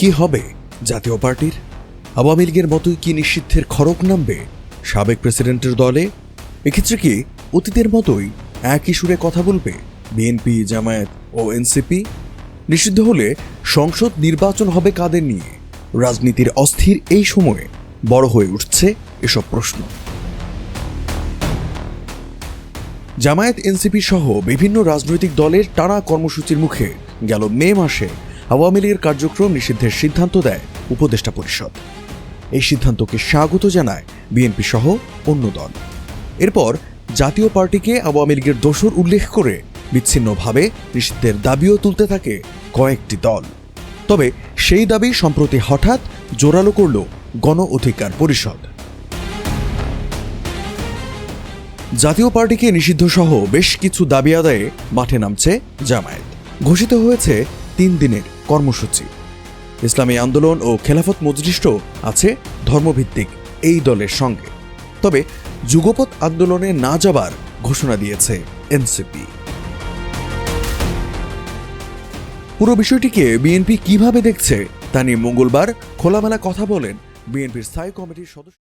কি হবে জাতীয় পার্টির? আওয়ামী লীগের মতোই কি নিষিদ্ধের খড়ক নামবে? সাবেক প্রেসিডেন্টের দলে? এক্ষেত্রে কি অতীতের মতোই একই সুরে কথা বলবে বিএনপি, জামায়াত ও এনসিপি? নিষিদ্ধ হলে সংসদ নির্বাচন হবে কাদের নিয়ে? রাজনীতির অস্থির এই সময়ে বড় হয়ে উঠছে এসব প্রশ্ন। জামায়াত, এনসিপি সহ বিভিন্ন রাজনৈতিক দলের টানা কর্মসূচির মুখে গেল মে মাসে আওয়ামী লীগের কার্যক্রম নিষিদ্ধের সিদ্ধান্ত দেয় উপদেষ্টা পরিষদ। এই সিদ্ধান্তকে স্বাগত জানায় বিএনপি সহ অন্য দল। এরপর জাতীয় পার্টিকে আওয়ামী লীগের দোষর উল্লেখ করে বিচ্ছিন্নভাবে নিষিদ্ধের দাবিও তুলতে থাকে কয়েকটি দল। তবে সেই দাবি সম্প্রতি হঠাৎ জোরালো করল গণ অধিকার পরিষদ। জাতীয় পার্টিকে নিষিদ্ধ সহ বেশ কিছু দাবি আদায়ে মাঠে নামছে জামায়াত। ঘোষিত হয়েছে তিন দিনের কর্মসূচি। ইসলামী আন্দোলন ও খেলাফত মজলিষ্ট আছে ধর্মভিত্তিক এই দলের সঙ্গে। তবে যুগপৎ আন্দোলনে না যাবার ঘোষণা দিয়েছে এনসিপি। পুরো বিষয়টিকে বিএনপি কীভাবে দেখছে তা নিয়ে মঙ্গলবার খোলামেলা কথা বলেন বিএনপির স্থায়ী কমিটির সদস্য